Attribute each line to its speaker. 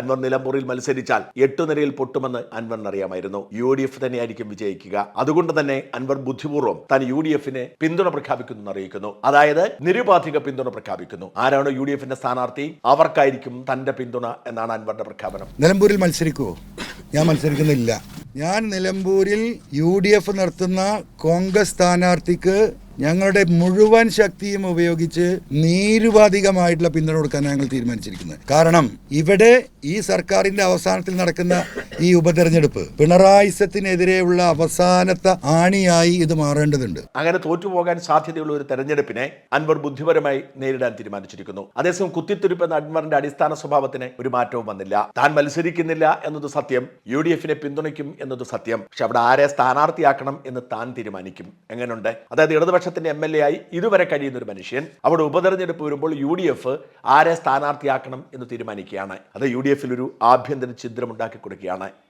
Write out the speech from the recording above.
Speaker 1: അൻവർ നിലമ്പൂരിൽ മത്സരിച്ചാൽ എട്ടു നിരയിൽ പൊട്ടുമെന്ന് അൻവറിന് അറിയാമായിരുന്നു. യു ഡി എഫ് തന്നെയായിരിക്കും വിജയിക്കുക. അതുകൊണ്ട് തന്നെ അൻവർ ബുദ്ധിപൂർവം താൻ യു ഡി എഫിന് പിന്തുണ പ്രഖ്യാപിക്കുന്നു അറിയിക്കുന്നു. അതായത് നിരുപാധിക പിന്തുണ പ്രഖ്യാപിക്കുന്നു. ആരാണ് യു ഡി എഫിന്റെ സ്ഥാനാർത്ഥി അവർക്കായിരിക്കും തന്റെ പിന്തുണ എന്നാണ് അൻവറിന്റെ പ്രഖ്യാപനം.
Speaker 2: നിലമ്പൂരിൽ മത്സരിക്കുമോ ഞാൻ മത്സരിക്കുന്നില്ല. ഞാൻ നിലമ്പൂരിൽ യു ഡി എഫ് നടത്തുന്ന കോൺഗ്രസ് സ്ഥാനാർത്ഥിക്ക് ഞങ്ങളുടെ മുഴുവൻ ശക്തിയും ഉപയോഗിച്ച് നീരുപാധികമായിട്ടുള്ള പിന്തുണ കൊടുക്കാൻ ഞങ്ങൾ തീരുമാനിച്ചിരിക്കുന്നത്. കാരണം ഇവിടെ ഈ സർക്കാരിന്റെ അവസാനത്തിൽ നടക്കുന്ന ഈ ഉപതെരഞ്ഞെടുപ്പ് പിണറായിസത്തിനെതിരെയുള്ള അവസാനത്തെ ആണിയായി ഇത് മാറേണ്ടതുണ്ട്.
Speaker 1: അങ്ങനെ തോറ്റുപോകാൻ സാധ്യതയുള്ള ഒരു തെരഞ്ഞെടുപ്പിനെ അൻവർ ബുദ്ധിപരമായി നേരിടാൻ തീരുമാനിച്ചിരിക്കുന്നു. അതേസമയം കുത്തിത്തുരുപ്പ് എന്ന അൻവറിന്റെ അടിസ്ഥാന സ്വഭാവത്തിന് ഒരു മാറ്റവും വന്നില്ല. താൻ മത്സരിക്കുന്നില്ല എന്നത് സത്യം യു ഡി എഫിനെ പിന്തുണയ്ക്കും എന്നത് സത്യം. പക്ഷെ അവിടെ ആരെ സ്ഥാനാർത്ഥിയാക്കണം എന്ന് താൻ തീരുമാനിക്കും. എങ്ങനെയുണ്ട്? അതായത് ഇടതുപക്ഷത്തിന്റെ എം എൽ എ ആയി ഇതുവരെ കഴിയുന്ന ഒരു മനുഷ്യൻ അവിടെ ഉപതെരഞ്ഞെടുപ്പ് വരുമ്പോൾ യു ഡി എഫ് ആരെ സ്ഥാനാർത്ഥിയാക്കണം എന്ന് തീരുമാനിക്കുകയാണ്. അത് യു ഡി എഫിൽ ഒരു ആഭ്യന്തര ഛിദ്രമുണ്ടാക്കി കൊടുക്കുകയാണ്.